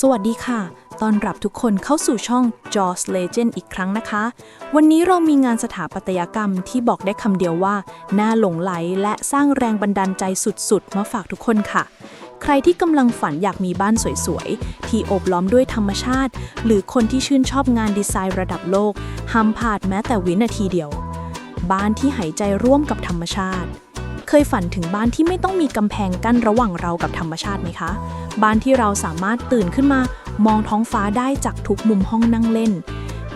สวัสดีค่ะ ตอนรับทุกคนเข้าสู่ช่อง Jaws Legend อีกครั้งนะคะ วันนี้เรามีงานสถาปัตยกรรมที่บอกได้คำเดียวว่า น่าหลงไหลและสร้างแรงบันดาลใจสุดๆ มาฝากทุกคนค่ะ ใครที่กำลังฝันอยากมีบ้านสวยๆ ที่โอบล้อมด้วยธรรมชาติ หรือคนที่ชื่นชอบงานดีไซน์ระดับโลกห้ามพลาดแม้แต่วินาทีเดียว บ้านที่หายใจร่วมกับธรรมชาติ เคยฝันถึงบ้านที่ไม่ต้องมีกำแพงกั้นระหว่างเรากับธรรมชาติไหมคะ บ้านที่เราสามารถตื่นขึ้นมามองท้องฟ้าได้จากทุกมุมห้องนั่งเล่น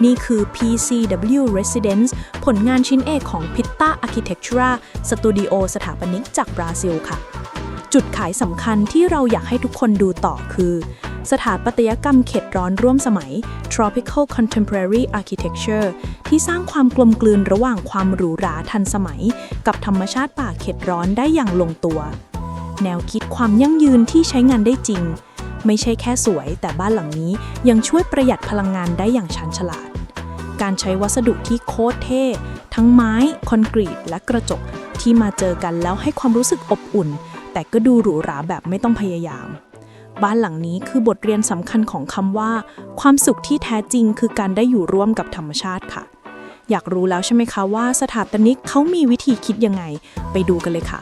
นี่คือ PCW Residence ผลงานชิ้นเอกของ Pitta Architectura Studio สถาปนิกจากบราซิลค่ะ จุดขายสำคัญที่เราอยากให้ทุกคนดูต่อคือ สถาปัตยกรรมเขตร้อนร่วมสมัย Tropical Contemporary Architecture ที่สร้างความกลมกลืนระหว่างความหรูหราทันสมัย กับธรรมชาติป่าเขตร้อนได้อย่างลงตัว แนวคิดความยั่งยืนที่ใช้งานได้จริง ไม่ใช่แค่สวย แต่บ้านหลังนี้ยังช่วยประหยัดพลังงานได้อย่างชันฉลาด การใช้วัสดุที่โคตรเท่ ทั้งไม้ คอนกรีต และกระจกที่มาเจอกันแล้วให้ความรู้สึกอบอุ่น แต่ก็ดูหรูหราแบบไม่ต้องพยายาม บ้านหลังนี้คือบทเรียนสำคัญของคำว่า ความสุขที่แท้จริงคือการได้อยู่ร่วมกับธรรมชาติค่ะ อยากรู้แล้วใช่ไหมคะว่าสถาปนิกเขามีวิธีคิดยังไง ไปดูกันเลยค่ะ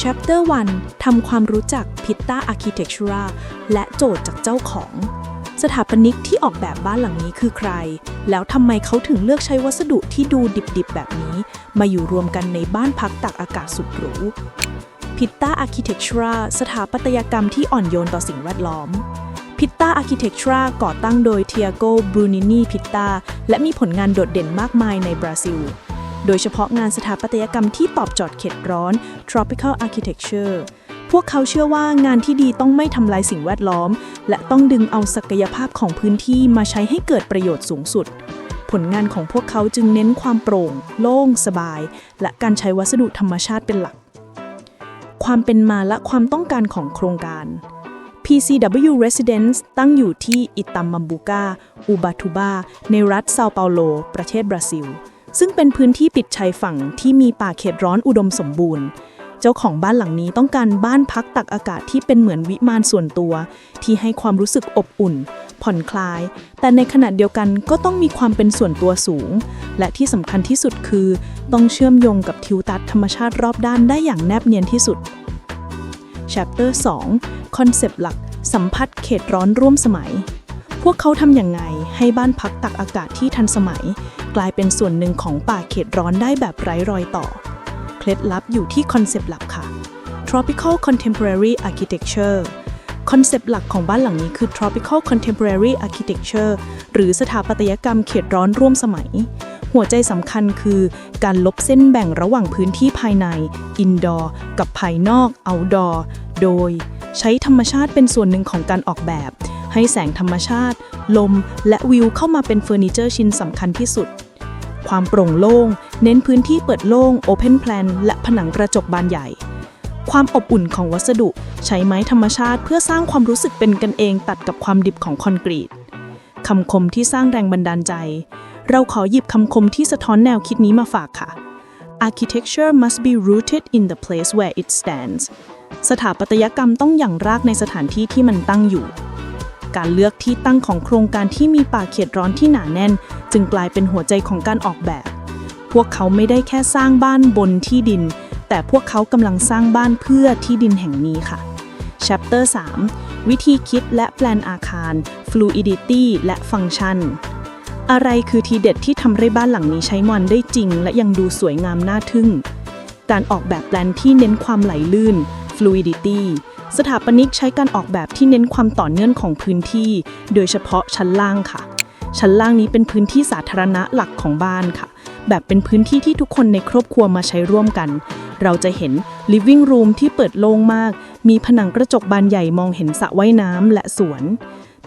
Chapter 1ทำความรู้จัก Pitta Architectura และโจทย์จากเจ้าของ สถาปนิกที่ออกแบบบ้านหลังนี้คือใคร แล้วทำไมเขาถึงเลือกใช้วัสดุที่ดูดิบๆ แบบนี้ มาอยู่รวมกันในบ้านพักตักอากาศสุดหรู Pitta Architectura สถาปัตยกรรมที่อ่อนโยนต่อสิ่งแวดล้อม Pitta Architectura ก่อตั้งโดย Tiago Brunini Pitta และมีผลงานโดดเด่นมากมายในบราซิล โดยเฉพาะงานสถาปัตยกรรมที่ตอบโจทย์เขตร้อน Tropical Architecture พวกเขาเชื่อว่างานที่ดีต้องไม่ทำลายสิ่งแวดล้อม และต้องดึงเอาศักยภาพของพื้นที่มาใช้ให้เกิดประโยชน์สูงสุด ผลงานของพวกเขาจึงเน้นความโปร่ง โล่ง สบาย และการใช้วัสดุธรรมชาติเป็นหลัก ความเป็นมาและความต้องการของโครงการ PCW Residence ตั้งอยู่ที่อิตามัมบูกาอูบาทูบา ในรัฐเซาเปาโล ประเทศบราซิล ซึ่งเป็นพื้นที่ติดชายฝั่งที่มีป่าเขตร้อนอุดมสมบูรณ์ เจ้าของบ้านหลังนี้ต้องการบ้านพักตักอากาศที่เป็นเหมือนวิมานส่วนตัว ที่ให้ความรู้สึกอบอุ่น ผ่อนคลาย แต่ในขณะเดียวกันก็ต้องมีความเป็นส่วนตัวสูง และที่สำคัญที่สุดคือ ต้องเชื่อมโยงกับทิวทัศน์ธรรมชาติรอบด้านได้อย่างแนบเนียนที่สุด Chapter 2 คอนเซปต์หลัก สัมผัสเขตร้อนร่วมสมัย พวกเขาทำอย่างไงให้บ้านพักตักอากาศที่ทันสมัย กลายเป็นส่วนหนึ่งของป่าเขตร้อนได้แบบไร้รอยต่อ เคล็ดลับอยู่ที่คอนเซปต์หลักค่ะ Tropical Contemporary Architecture คอนเซปต์หลักของบ้านหลังนี้คือ Tropical Contemporary Architecture หรือสถาปัตยกรรมเขตร้อนร่วมสมัย หัวใจสำคัญคือการลบเส้นแบ่งระหว่างพื้นที่ภายใน Indoor กับภายนอก Outdoor โดย ใช้ธรรมชาติเป็นส่วนหนึ่งของการออกแบบ ให้แสงธรรมชาติ ลม และวิวเข้ามาเป็นเฟอร์นิเจอร์ชิ้นสำคัญที่สุด ความโปร่งโล่ง เน้นพื้นที่เปิดโล่ง Open Plan และผนังกระจกบานใหญ่ ความอบอุ่นของวัสดุ ใช้ไม้ธรรมชาติเพื่อสร้างความรู้สึกเป็นกันเองตัดกับความดิบของคอนกรีตคำคมที่สร้างแรงบันดาลใจ เราขอหยิบคำคมที่สะท้อนแนวคิดนี้มาฝากค่ะ Architecture must be rooted in the place where it stands สถาปัตยกรรมต้องอย่างรากในสถานที่ที่มันตั้งอยู่ การเลือกที่ตั้งของโครงการที่มีป่าเขตร้อนที่หนาแน่น จึงกลายเป็นหัวใจของการออกแบบ พวกเขาไม่ได้แค่สร้างบ้านบนที่ดิน แต่พวกเขากำลังสร้างบ้านเพื่อที่ดินแห่งนี้ค่ะ Chapter 3 วิธีคิดและแปลนอาคาร Fluidity และฟังก์ชัน อะไรคือทีเด็ดที่ทำให้บ้านหลังนี้ใช้มันได้จริง และยังดูสวยงามน่าทึ่ง การออกแบบแปลนที่เน้นความไหลลื่น fluidity สถาปนิกใช้การออกแบบที่เน้นความต่อเนื่องของพื้นที่ โดยเฉพาะชั้นล่างค่ะ ชั้นล่างนี้เป็นพื้นที่สาธารณะหลักของบ้านค่ะ แบบเป็นพื้นที่ที่ทุกคนในครอบครัวมาใช้ร่วมกัน เราจะเห็น living room ที่เปิดโล่งมาก มีผนังกระจกบานใหญ่มองเห็นสระว่ายน้ำและสวน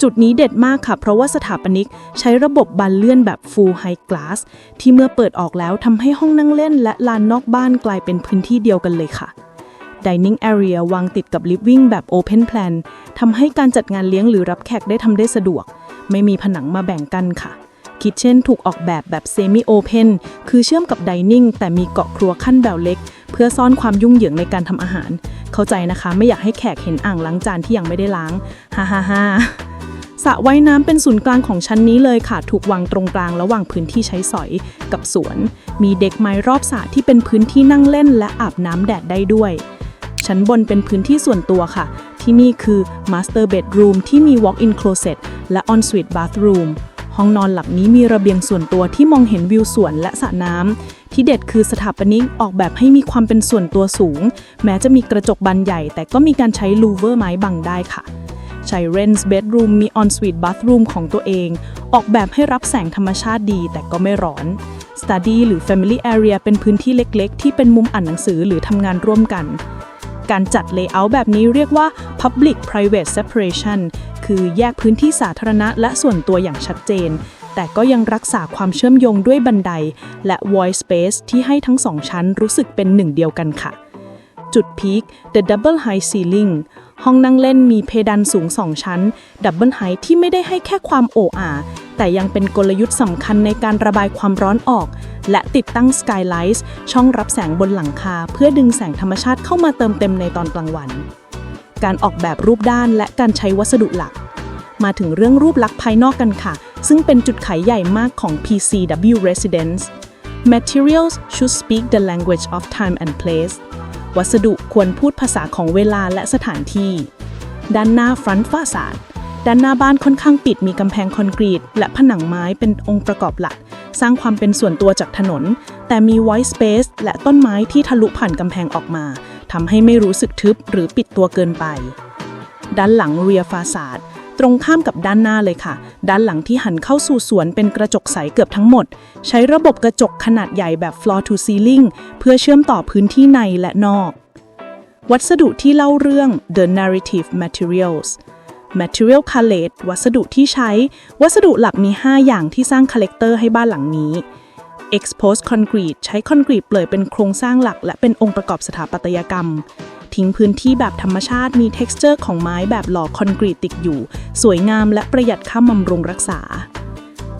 จุดนี้เด็ดมากค่ะ เพราะว่าสถาปนิกใช้ระบบบานเลื่อนแบบ full high glass ที่เมื่อเปิดออกแล้วทำให้ห้องนั่งเล่น และลานนอกบ้านกลายเป็นพื้นที่เดียวกันเลยค่ะ Dining Area วางติดกับ Living แบบ Open Plan ทำให้การจัดงานเลี้ยงหรือรับแขกได้ทำได้สะดวก ไม่มีผนังมาแบ่งกันค่ะ คิทเช่นถูกออกแบบแบบเซมิโอเพนคือเชื่อมกับไดนิ่งแต่มีเกาะครัวขั้นแบบเล็ก เพื่อซ่อนความยุ่งเหยิงในการทำอาหาร เข้าใจนะคะไม่อยากให้แขกเห็นอ่างล้างจานที่ยังไม่ได้ล้างฮ่าฮ่าฮ่าสระว่ายน้ำเป็นศูนย์กลางของชั้นนี้เลยค่ะ ถูกวางตรงกลางระหว่างพื้นที่ใช้สอยกับสวน มีเด็กไม้รอบสระที่เป็นพื้นที่นั่งเล่นและอาบน้ำแดดได้ด้วย ชั้นบนเป็นพื้นที่ส่วนตัวค่ะ ที่นี่คือ Master Bedroom ที่มี Walk-in Closet และ Ensuite Bathroom ห้องนอนหลังนี้มีระเบียงส่วนตัวที่มองเห็นวิวสวนและสระน้ำที่เด็ดคือสถาปนิกออกแบบให้มีความเป็นส่วนตัวสูง แม้จะมีกระจกบานใหญ่ แต่ก็มีการใช้ลูเวอร์ไม้บังได้ค่ะใช้ Ren's Bedroom มี Ensuite Bathroom ของตัวเอง ออกแบบให้รับแสงธรรมชาติดีแต่ก็ไม่ร้อน Study หรือ Family Area เป็นพื้นที่เล็กๆ ที่เป็นมุมอ่านหนังสือหรือทำงานร่วมกัน การจัด Layout แบบนี้เรียกว่า Public Private Separation คือแยกพื้นที่สาธารณะและส่วนตัวอย่างชัดเจน แต่ก็ยังรักษาความเชื่อมโยงด้วยบันได และ Voice Space ที่ให้ทั้งสองชั้นรู้สึกเป็นหนึ่งเดียวกันค่ะ จุดพีค The Double High Ceiling ห้องนั่งเล่นมีเพดานสูง2ชั้น Double High ที่ไม่ได้ให้แค่ความโอ้อาแต่ยังเป็นกลยุทธ์สำคัญในการระบายความร้อนออก และติดตั้ง Skylight ช่องรับแสงบนหลังคา เพื่อดึงแสงธรรมชาติเข้ามาเติมเต็มในตอนกลางวัน การออกแบบรูปด้านและการใช้วัสดุหลัก มาถึงเรื่องรูปลักษณ์ภายนอกกันค่ะ ซึ่งเป็นจุดขายใหญ่มากของ PCW Residence Materials should speak the language of time and place วัสดุควรพูดภาษาของเวลาและสถานที่ ด้านหน้าฟรอนต์ฟาสาดด้านหน้าบ้านค่อนข้างปิดมีกำแพงคอนกรีต และผนังไม้เป็นองค์ประกอบหลัก สร้างความเป็นส่วนตัวจากถนน แต่มี white space และต้นไม้ที่ทะลุผ่านกำแพงออกมา ทำให้ไม่รู้สึกทึบหรือปิดตัวเกินไป ด้านหลังเรียฟาซาดตรงข้ามกับด้านหน้าเลยค่ะ ด้านหลังที่หันเข้าสู่สวนเป็นกระจกใสเกือบทั้งหมด ใช้ระบบกระจกขนาดใหญ่แบบ floor to ceiling เพื่อเชื่อมต่อพื้นที่ในและนอก วัสดุที่เล่าเรื่อง the narrative materials material palette วัสดุที่ใช้ วัสดุหลักมี 5 อย่างที่สร้างคาแรคเตอร์ให้บ้านหลังนี้ exposed concrete ใช้คอนกรีตเปลือยเป็นโครงสร้างหลัก และเป็นองค์ประกอบสถาปัตยกรรม ทิ้งพื้นที่แบบธรรมชาติมี texture ของไม้แบบหล่อคอนกรีตติดอยู่ สวยงามและประหยัดค่าบำรุงรักษา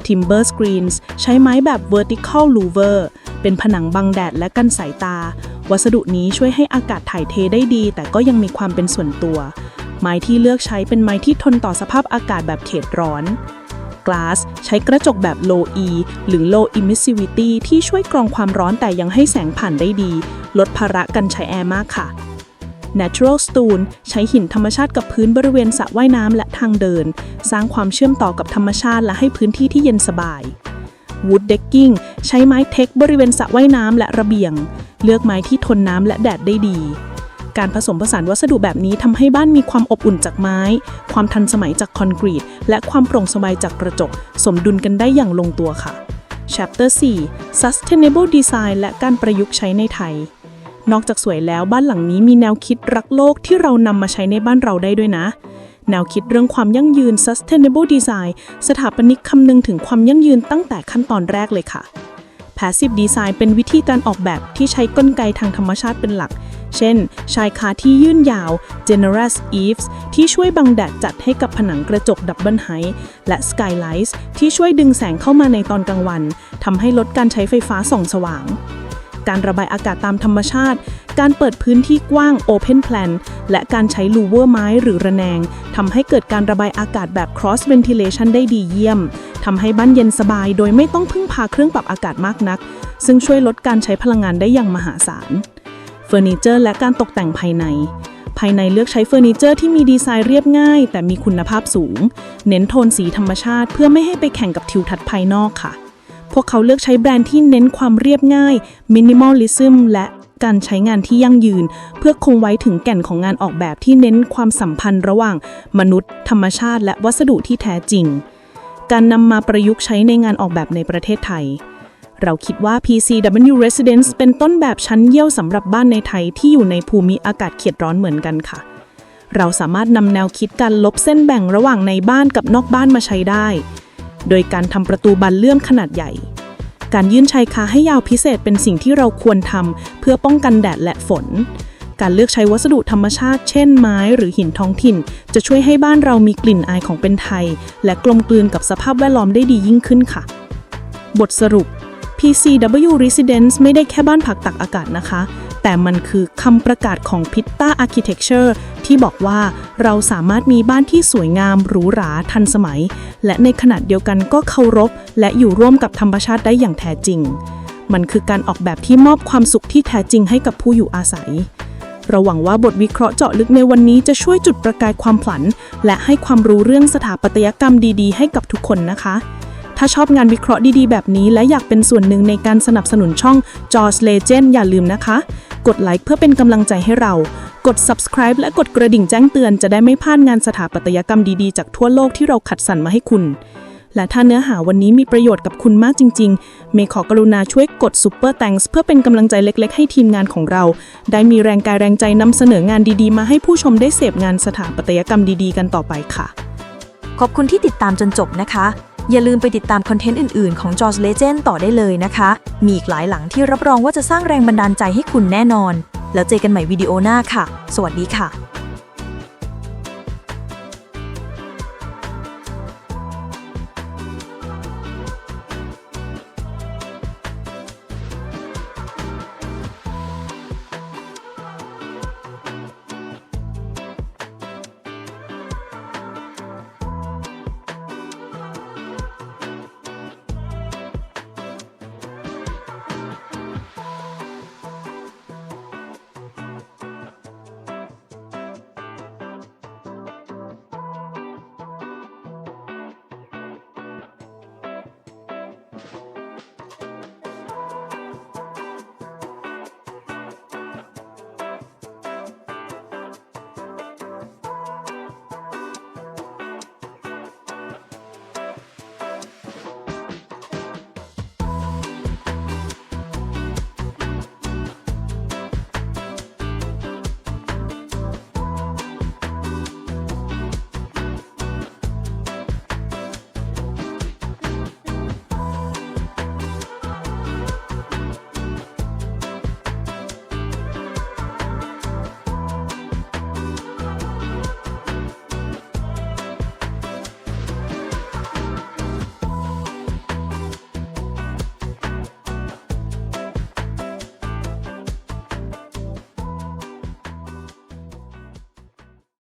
timber screens ใช้ไม้แบบ vertical louver เป็นผนังบังแดดและกันสายตา วัสดุนี้ช่วยให้อากาศถ่ายเทได้ดี แต่ก็ยังมีความเป็นส่วนตัว ไม้ที่เลือกใช้เป็นไม้ที่ทนต่อสภาพอากาศแบบเขตร้อน glass ใช้กระจกแบบ low E หรือ low emissivity ที่ช่วยกรองความร้อนแต่ยังให้แสงผ่านได้ดี ลดภาระกันใช้แอร์มากค่ะ Natural Stone ใช้หินธรรมชาติกับพื้นบริเวณสระว่ายน้ำและทางเดิน สร้างความเชื่อมต่อกับธรรมชาติและให้พื้นที่ที่เย็นสบาย Wood Decking ใช้ไม้เทคบริเวณสระว่ายน้ำและระเบียง เลือกไม้ที่ทนน้ำและแดดได้ดี การผสมผสานวัสดุแบบนี้ทำให้บ้านมีความอบอุ่นจากไม้ ความทันสมัยจากคอนกรีต และความโปร่งสบายจากกระจก สมดุลกันได้อย่างลงตัวค่ะ Chapter 4 Sustainable Design และการประยุกต์ใช้ในไทย นอกจากสวยแล้วบ้านหลังนี้มีแนวคิดรักโลกที่เรานำมาใช้ในบ้านเราได้ด้วยนะ แนวคิดเรื่องความยั่งยืน sustainable design สถาปนิกคำนึงถึงความยั่งยืนตั้งแต่ขั้นตอนแรกเลยค่ะ passive design เป็นวิธีการออกแบบที่ใช้กลไกทางธรรมชาติเป็นหลัก เช่น ชายคาที่ยื่นยาว generous eaves ที่ช่วยบังแดดจัดให้กับผนังกระจกดับเบิลไฮและ skylights ที่ช่วยดึงแสงเข้ามาในตอนกลางวันทำให้ลดการใช้ไฟฟ้าส่องสว่าง การระบายอากาศตามธรรมชาติ การเปิดพื้นที่กว้าง Open Plan และการใช้ลูเวอร์ไม้หรือระแนงทำให้เกิดการระบายอากาศแบบ Cross Ventilation ได้ดีเยี่ยมทำให้บ้านเย็นสบายโดยไม่ต้องพึ่งพาเครื่องปรับอากาศมากนัก ซึ่งช่วยลดการใช้พลังงานได้อย่างมหาศาล ฟอร์นิเจอร์และการตกแต่งภายใน ภายในเลือกใช้เฟอร์นิเจอร์ที่มีดีไซน์เรียบง่าย แต่มีคุณภาพสูง เน้นโทนสีธรรมชาติ เพื่อไม่ให้ไปแข่งกับทิวทัศน์ภายนอกค่ะ พวกเขาเลือกใช้แบรนด์ที่เน้นความเรียบง่ายมินิมอลลิซึมและการใช้งานที่ยั่งยืน เพื่อคงไว้ถึงแก่นของงานออกแบบที่เน้นความสัมพันธ์ระหว่าง มนุษย์ ธรรมชาติ และวัสดุที่แท้จริง การนำมาประยุกต์ใช้ในงานออกแบบในประเทศไทย เราคิดว่า PCW Residence เป็นต้นแบบชั้นเยี่ยวสำหรับบ้านในไทยที่อยู่ในภูมิอากาศเขตร้อนเหมือนกันค่ะ เราสามารถนำแนวคิดการลบเส้นแบ่งระหว่างในบ้านกับนอกบ้านมาใช้ได้ โดยการทำประตูบานเลื่อนขนาดใหญ่ การยื่นชายคาให้ยาวพิเศษเป็นสิ่งที่เราควรทำเพื่อป้องกันแดดและฝน การเลือกใช้วัสดุธรรมชาติ เช่นไม้หรือหินท้องถิ่น จะช่วยให้บ้านเรามีกลิ่นอายของเป็นไทย และกลมกลืนกับสภาพแวดล้อมได้ดียิ่งขึ้นค่ะ บทสรุป PCW Residence ไม่ได้แค่บ้านพักตักอากาศนะคะ แต่มันคือคำประกาศของ Pitta Architecture ที่บอกว่าเราสามารถมีบ้านที่สวยงามหรูหราทันสมัย และในขณะเดียวกันก็เคารพ และอยู่ร่วมกับธรรมชาติได้อย่างแท้จริง มันคือการออกแบบที่มอบความสุขที่แท้จริงให้กับผู้อยู่อาศัยเราหวังว่าบทวิเคราะห์เจาะลึกในวันนี้จะช่วยจุดประกายความฝัน และให้ความรู้เรื่องสถาปัตยกรรมดีๆ ให้กับทุกคนนะคะ ถ้าชอบงานวิเคราะห์ดีๆ แบบนี้ และอยากเป็นส่วนหนึ่งในการสนับสนุนช่อง Jaws Legend อย่าลืมนะคะ กดไลค์เพื่อเป็นกำลังใจให้เรา กด subscribe และกดกระดิ่งแจ้งเตือนจะได้ไม่พลาดงานสถาปัตยกรรมดีๆ จากทั่วโลกที่เราคัดสรรมาให้คุณและถ้าเนื้อหาวันนี้มีประโยชน์กับคุณมากจริง ๆ เมย์ขอกรุณาช่วยกด Super Thanks เพื่อเป็นกำลังใจเล็ก ๆ ให้ทีมงานของเรา ได้มีแรงกายแรงใจนำเสนองานดีๆ มาให้ผู้ชมได้เสพงานสถาปัตยกรรมดีๆ กันต่อไปค่ะ ขอบคุณที่ติดตามจนจบนะคะ อย่าลืมไปติดตามคอนเทนต์อื่น ๆ ของ George Legend ต่อได้เลยนะคะ มีอีกหลายหลังที่รับรองว่าจะสร้างแรงบันดาลใจให้คุณแน่นอน แล้วเจอกันใหม่วิดีโอหน้าค่ะ สวัสดีค่ะ